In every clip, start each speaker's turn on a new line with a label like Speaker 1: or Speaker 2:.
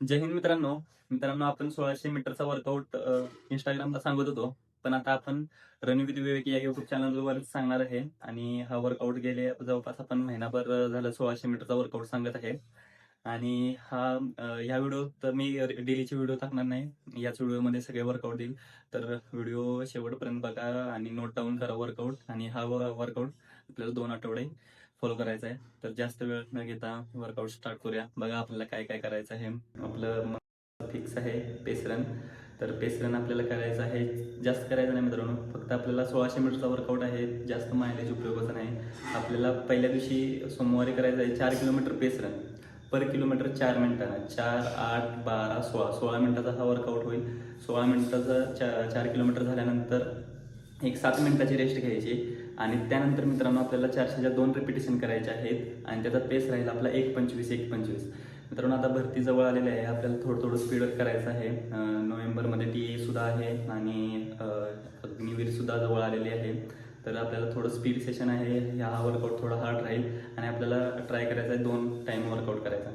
Speaker 1: जय हिंद मित्रांनो. मित्रांनो आपण सोळाशे मीटरचा वर्कआउट इंस्टाग्रामला सांगत होतो. पण आता आपण रणवीर विवेक या युट्यूब चॅनलवर सांगणार आहे. आणि हा वर्कआउट गेले जवळपास आपण महिनाभर झालं सोळाशे मीटरचा वर्कआउट सांगत आहे. आणि हा या ह्या व्हिडिओ तर मी डेलीचे व्हिडिओ टाकणार नाही. याच व्हिडिओमध्ये सगळे वर्कआउट येईल तर व्हिडिओ शेवटपर्यंत बघा आणि नोट डाऊन करा वर्कआउट आणि हा वर्कआउट आपल्याला दोन आठवडे फॉलो करायचा आहे तर जास्त वेळ न घेता वर्कआउट स्टार्ट करूया. बघा आपल्याला काय काय करायचं आहे. आपलं फिक्स आहे पेसरन तर पेस रन आपल्याला करायचं आहे. जास्त करायचं नाही मित्रांनो. फक्त आपल्याला सोळाशे मीटरचा वर्कआउट आहे. जास्त मायलेज उपयोगाचा नाही. आपल्याला पहिल्या दिवशी सोमवारी करायचं आहे चार kilometre pace run per kilometre चार मिनिटांना. चार आठ बारा सोळा. सोळा मिनिटाचा हा वर्कआउट होईल. सोळा मिनिटाचा चा चार किलोमीटर झाल्यानंतर एक सात मिनिटाची रेस्ट घ्यायची. आणि त्यानंतर मित्रांनो आपल्याला चारशेच्या दोन रिपिटेशन करायचे आहेत आणि त्याचा पेस राहील आपला एक पंचवीस एक पंचवीस. मित्रांनो आता भरती जवळ आलेली आहे. आपल्याला थोडं थोडं स्पीडअप करायचं आहे. नोव्हेंबरमध्ये टी ए सुद्धा आहे आणि अग्निवीरसुद्धा जवळ आलेली आहे. तर आपल्याला थोडं स्पीड सेशन आहे. हा वर्कआउट थोडा हार्ड राहील आणि आपल्याला ट्राय करायचा आहे दोन टाईम वर्कआउट करायचा.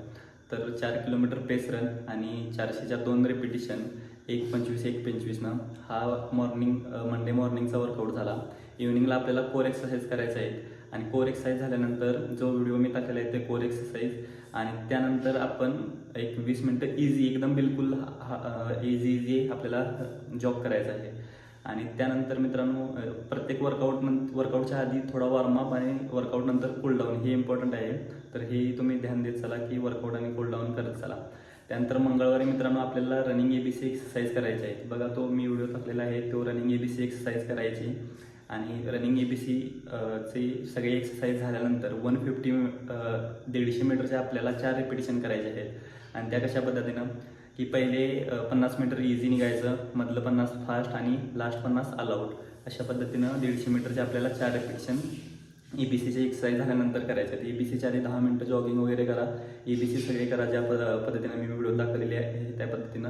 Speaker 1: तर चार किलोमीटर पेस रन आणि चारशेच्या दोन रिपिटेशन एक पंचवीस एक पंचवीसनं हा मॉर्निंग मंडे मॉर्निंगचा वर्कआउट झाला. इव्हिनिंगला आपल्याला कोर एक्सरसाइज करायचा आहे. आणि कोर एक्सरसाइज झाल्यानंतर जो व्हिडिओ मी टाकलेला आहे ते कोर एक्सरसाइज आणि त्यानंतर आपण एक वीस मिनटं इझी एकदम बिलकुल इझी इझी आपल्याला जॉब करायचा आहे. आणि त्यानंतर मित्रांनो प्रत्येक वर्कआउट वर्कआउटच्या आधी थोडा वॉर्मअप आणि वर्कआउट नंतर कूलडाऊन हे इम्पॉर्टंट आहे. तर हे तुम्ही ध्यान देत चला की वर्कआउट आणि कूलडाऊन करत चला. त्यानंतर मंगळवारी मित्रांनो आपल्याला running A B C exercise करायची आहे. बघा तो मी व्हिडिओ टाकलेला आहे तो running A B C exercise करायची. आणि रनिंग ए बी सी चे सगळे एक्सरसाइज झाल्यानंतर वन फिफ्टी दीडशे मीटरचे आपल्याला चार रिपिटेशन करायचे आहेत. आणि त्या कशा पद्धतीनं? की पहिले पन्नास मीटर इझी निघायचं मधलं पन्नास फास्ट आणि लास्ट पन्नास अलाउड अशा पद्धतीनं दीडशे मीटरचे आपल्याला चार रिपिटेशन ई बी सीची एक्सरसाइज झाल्यानंतर करायचे. ई बी सीच्या आधी दहा मिनटं जॉगिंग वगैरे करा. ई बी सी सगळे करा ज्या पद पद्धतीनं मी व्हिडिओ दाखवलेले आहे त्या पद्धतीनं.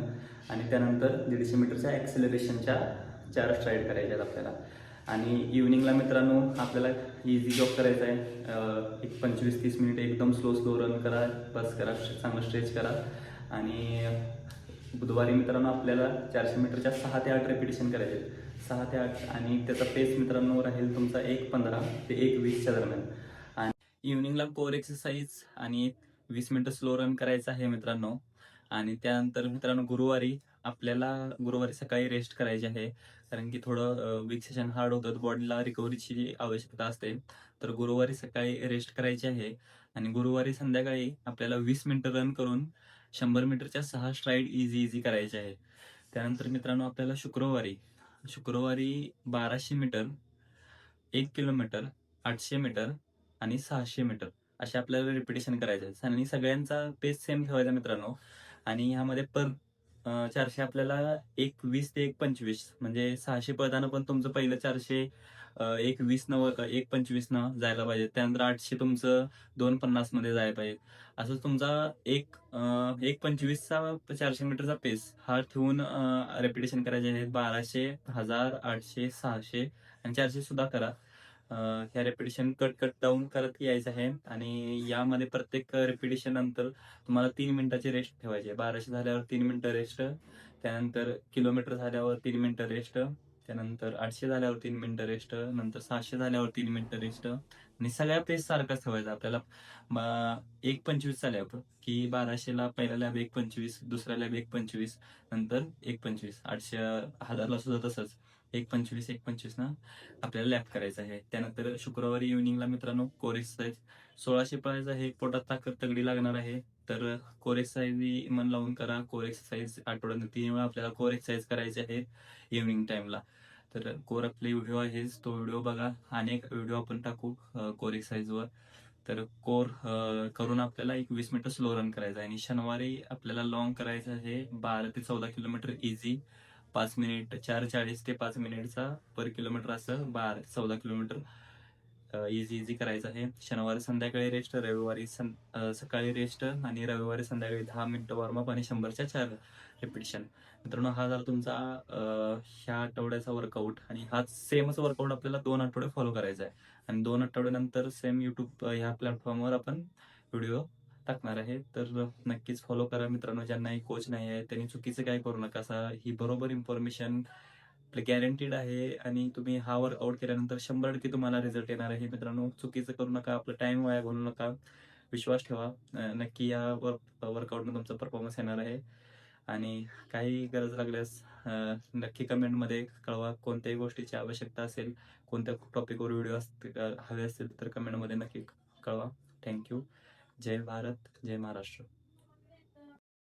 Speaker 1: आणि त्यानंतर दीडशे मीटरच्या ॲक्सिलरेशनच्या चार स्ट्राईड करायच्या आहेत आपल्याला. आणि इव्हनिंगला मित्रांनो आपल्याला इझी जॉब करायचा आहे. एक पंचवीस तीस मिनिट एकदम स्लो स्लो रन करा. बस करा. चांगलं स्ट्रेच करा. आणि बुधवारी मित्रांनो आपल्याला चारशे मीटरच्या सहा ते आठ रेपिटेशन करायचे सहा ते आठ आणि त्याचा पेस मित्रांनो राहील तुमचा एक पंधरा ते एक वीसच्या दरम्यान. आणि इव्हिनिंगला कोर एक्सरसाइज आणि वीस मिनटं स्लो रन करायचं आहे मित्रांनो. आणि त्यानंतर मित्रांनो गुरुवारी आपल्याला गुरुवारी सकाळी रेस्ट करायची आहे. कारण की थोडं वीक सेशन हार्ड होतं बॉडीला रिकव्हरीची आवश्यकता असते. तर गुरुवारी सकाळी रेस्ट करायची आहे. आणि गुरुवारी संध्याकाळी आपल्याला वीस मिनिटं रन करून शंभर मीटरच्या सहा स्ट्राईड इझी इझी करायचे आहे. त्यानंतर मित्रांनो आपल्याला शुक्रवारी शुक्रवारी बाराशे मीटर एक किलोमीटर आठशे मीटर आणि सहाशे मीटर असे आपल्याला रिपिटेशन करायचे आहेत. आणि सगळ्यांचा पेस सेम ठेवायचा मित्रांनो. आणि ह्यामध्ये पर चारशे आपल्याला एक वीस ते एक पंचवीस म्हणजे सहाशे पदानं पण तुमचं पहिलं चारशे एक वीस न एक पंचवीस न जायला पाहिजे. त्यानंतर आठशे तुमचं दोन पन्नासमध्ये जायला पाहिजे. असं तुमचा एक एक पंचवीसचा चारशे मीटरचा पेस हा ठेवून रेपिटेशन करायचे आहेत. बाराशे हजार आठशे सहाशे आणि चारशे सुद्धा करा. ह्या रेपिटेशन कट कट डाऊन करत यायचं आहे. आणि यामध्ये प्रत्येक रेपिटेशन नंतर तुम्हाला तीन मिनिटाची रेस्ट ठेवायची आहे. बाराशे झाल्यावर तीन मिनिटं रेस्ट त्यानंतर किलोमीटर झाल्यावर तीन मिनिटं रेस्ट त्यानंतर आठशे झाल्यावर तीन मिनिटं रेस्ट नंतर सहाशे झाल्यावर तीन मिनिटं रेस्ट आणि सगळ्या पेस सारखाच ठेवायचा आपल्याला. एक पंचवीस झाल्यावर की बाराशेला पहिला लॅब एक पंचवीस दुसरा लॅब एक पंचवीस नंतर एक पंचवीस. आठशे हजारला सुद्धा तसंच. एक पंचवीस एक पंचवीस ना आपल्याला लॅप करायचं आहे. त्यानंतर शुक्रवारी इव्हिनिंगला मित्रांनो कोर एक्सरसाइज सोळाशे पळायचं आहे. पोटात ताकद तगडी लागणार आहे. तर कोर एक्सरसाइज मन लावून करा. कोर एक्सरसाइज आठवड्यात तीन वेळा आपल्याला कोर एक्सरसाइज करायचे आहे इव्हिनिंग टाइमला तर कोर आपले व्हिडिओ आहेच तो व्हिडिओ बघा. अनेक व्हिडिओ आपण टाकू अं, कोर एक्सरसाइजवर तर कोर करून आपल्याला एक वीस मिनिटं स्लो रन करायचं आहे. आणि शनिवारी आपल्याला लॉंग करायचं आहे. बारा ते चौदा किलोमीटर इझी पाच मिनिट चार चाळीस ते पाच मिनिटचा पर किलोमीटर असं बारा चौदा किलोमीटर इझी इझी करायचं आहे. शनिवारी संध्याकाळी रेस्ट रविवारी सं सकाळी रेस्ट आणि रविवारी संध्याकाळी दहा मिनिटं वॉर्मअप आणि शंभरच्या चार रिपिटेशन मित्रांनो हा झाला तुमचा ह्या आठवड्याचा वर्कआउट आणि हा सेमच वर्कआउट आपल्याला दोन आठवडे फॉलो करायचा आहे. आणि दोन आठवड्यानंतर सेम युट्यूब ह्या प्लॅटफॉर्मवर आपण व्हिडिओ टाकणार आहे. तर नक्कीच फॉलो करा मित्रांनो. ज्यांनाही कोच नाही आहे त्यांनी चुकीचं काय करू नका. असा ही बरोबर इन्फॉर्मेशन गॅरंटीड आहे. आणि तुम्ही हा वर्कआउट केल्यानंतर शंभर टक्के तुम्हाला रिझल्ट येणार आहे. मित्रांनो चुकीचं करू नका. आपलं टाइम वाया घालू नका. विश्वास ठेवा. नक्की या वर्क वर्कआउटनं तुमचा परफॉर्मन्स येणार आहे. आणि काही गरज लागल्यास नक्की कमेंटमध्ये कळवा. कोणत्याही गोष्टीची आवश्यकता असेल कोणत्या टॉपिकवर व्हिडिओ असतील हवे असतील तर कमेंटमध्ये नक्की कळवा. थँक्यू जय भारत जय महाराष्ट्र